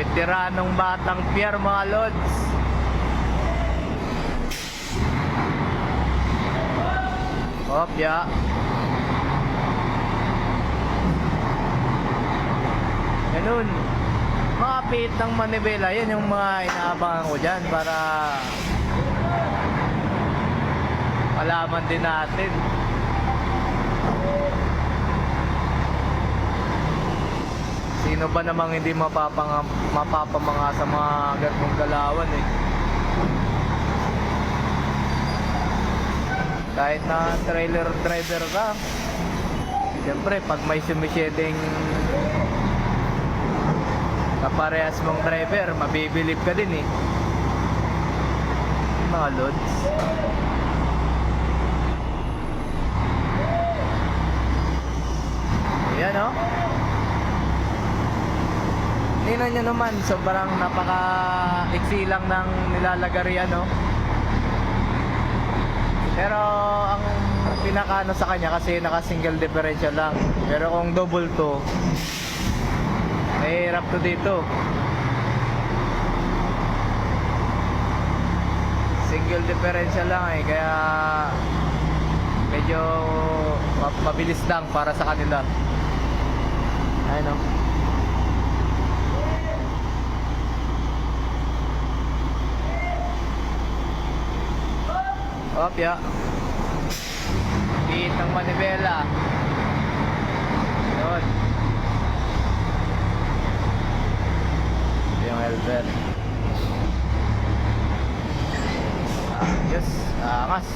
Veteranong batang pier mga lods. Kopya. Ganun. Mga pit ng manibela, yan yung mga inaabangan ko dyan para malaman din natin. Sino ba namang hindi mapapang mapapamanga sa mga ganung galawan eh. Kahit na trailer driver ka, siyempre pag may sumisyedeng kaparehas mong driver, mabibilib ka din eh. Mga lods. Ayan oh. Tingnan nyo naman, sobrang napaka-iksi lang ng nilalagarian, no? Pero ang pinakaano sa kanya kasi naka-single differential lang. Pero kung double to, mahirap to dito. Single differential lang eh, kaya medyo ma- mabilis lang para sa kanila. Ayun, no? Opya. Pihit ng manibela. Yun. Yung helmet. Ayos. Angas.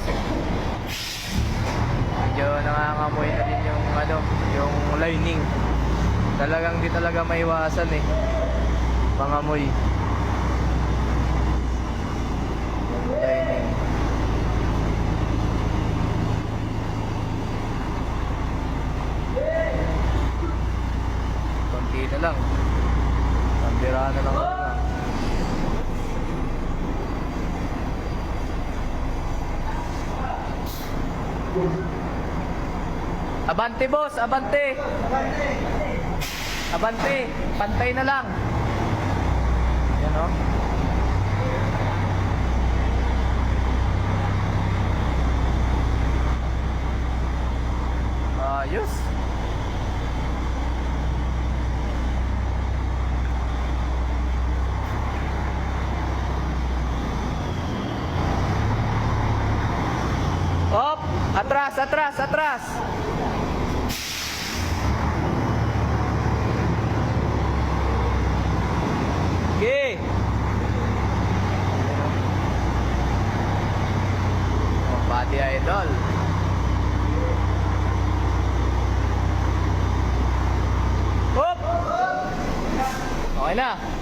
Medyo nangangamoy na din yung ano, yung lining. Talagang di talaga maiwasan eh. Pangamoy. Yung lining. konti na lang pambira na lang Abante boss, abante. Abante, pantay na lang. Yan oh. Ayos. Op! Atras, atras, atras! Okay. Oh, body idol. Op! Okay na.